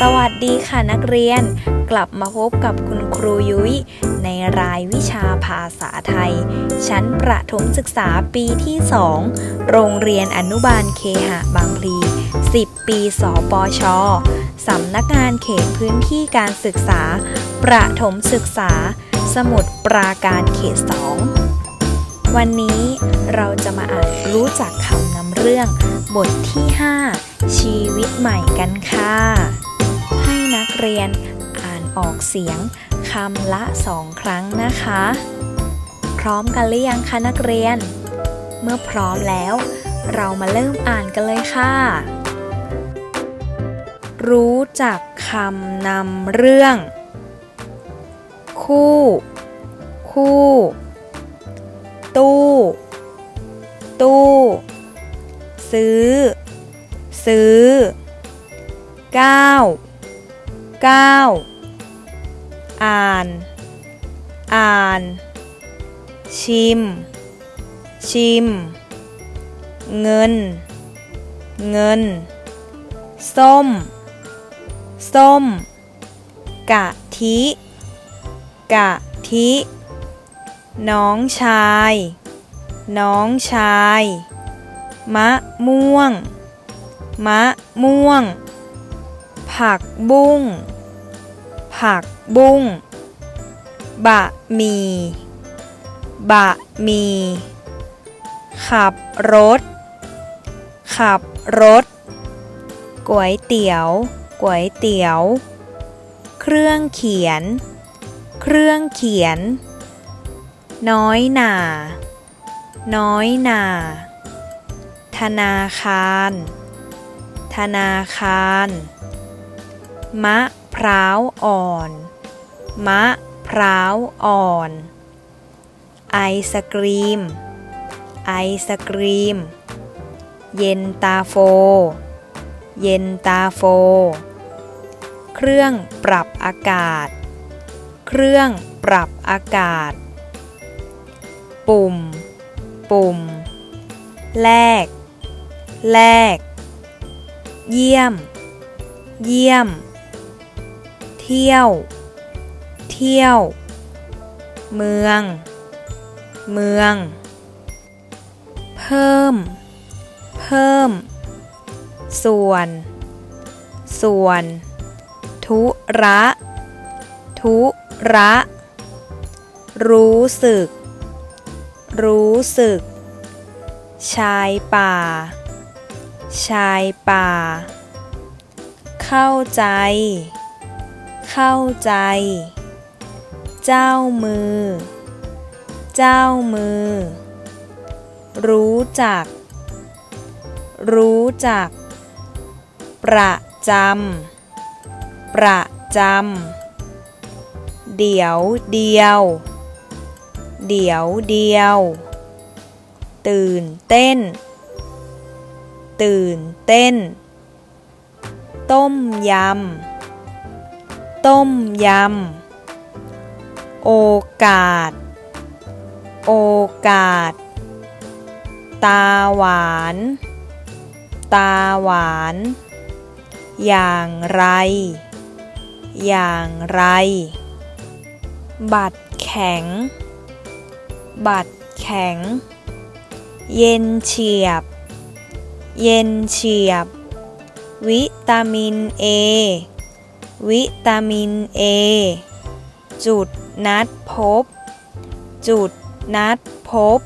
สวัสดีค่ะนักเรียน กลับมาพบกับคุณครูยุ้ยในรายวิชาภาษาไทย ชั้นประถมศึกษาปีที่ 2 โรงเรียนอนุบาลเคหะบางพลี 10 ปีสปชสำนักงานเขตพื้นที่การศึกษา ประถมศึกษา สมุดปราการเขต 2 วันนี้เราจะมาอ่านรู้จักคำนำ เรื่องบทที่ 5 ชีวิตใหม่กันค่ะ ให้นักเรียนอ่านออกเสียงคำละสองครั้งนะคะ พร้อมกันหรือยังคะนักเรียน เมื่อพร้อมแล้ว เรามาเริ่มอ่านกันเลยค่ะ รู้จักคำนำเรื่อง คู่ คู่ ซื้อ ซื้อก้าวก้าอ่าน อ่าน ชิม ชิม เงิน เงิน ส้ม ส้ม กะทิ กะทิ น้องชาย น้องชาย มะม่วง มะม่วง ผักบุ้ง ผักบุ้ง บะหมี่ บะหมี่ ขับรถ ขับรถ ก๋วยเตี๋ยว ก๋วยเตี๋ยว เครื่องเขียน เครื่องเขียน น้อยหนา น้อยหนา ธนาคาร ธนาคาร มะพร้าวอ่อน มะพร้าวอ่อน ไอศกรีม ไอศกรีม เย็นตาโฟ เย็นตาโฟ เครื่องปรับอากาศ เครื่องปรับอากาศ ปุ่ม ปุ่ม แลก แลก เยี่ยม เยี่ยม เที่ยว เที่ยว เมือง เมือง เพิ่ม เพิ่ม ส่วน ส่วน ทุระ ทุระ รู้สึก รู้สึก ชายป่า ชายป่า เข้าใจ เข้าใจ เจ้ามือ เจ้ามือ รู้จัก รู้จัก ประจำ ประจำ เดี๋ยวเดียว เดี๋ยวเดียว ตื่นเต้น ตื่นเต้น ต้มยำ ต้มยำ โอกาส โอกาส ตาหวาน ตาหวาน อย่างไร อย่างไร บัตรแข็ง บัตรแข็ง เย็นเฉียบ เย็นเฉียบ วิตามินเอวิตามินเอจุดนัดพบ จุดนัดพบ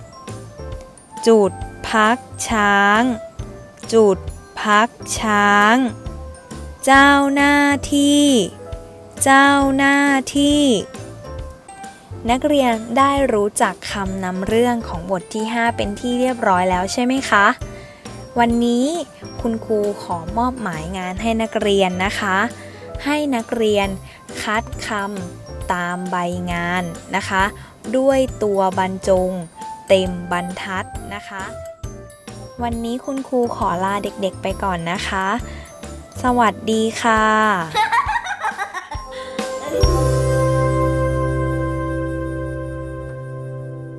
จุดพักช้าง จุดพักช้าง เจ้าหน้าที่ เจ้าหน้าที่ นักเรียนได้รู้จักคำนำเรื่องของบทที่ 5 เป็นที่เรียบร้อยแล้วใช่ไหมคะ วันนี้คุณครูขอมอบหมายงานให้นักเรียนนะคะ ให้นักเรียนคัดคำตามใบงานนะคะ ด้วยตัวบรรจงเต็มบรรทัดนะคะ วันนี้คุณครูขอลาเด็กๆไปก่อนนะคะ สวัสดีค่ะ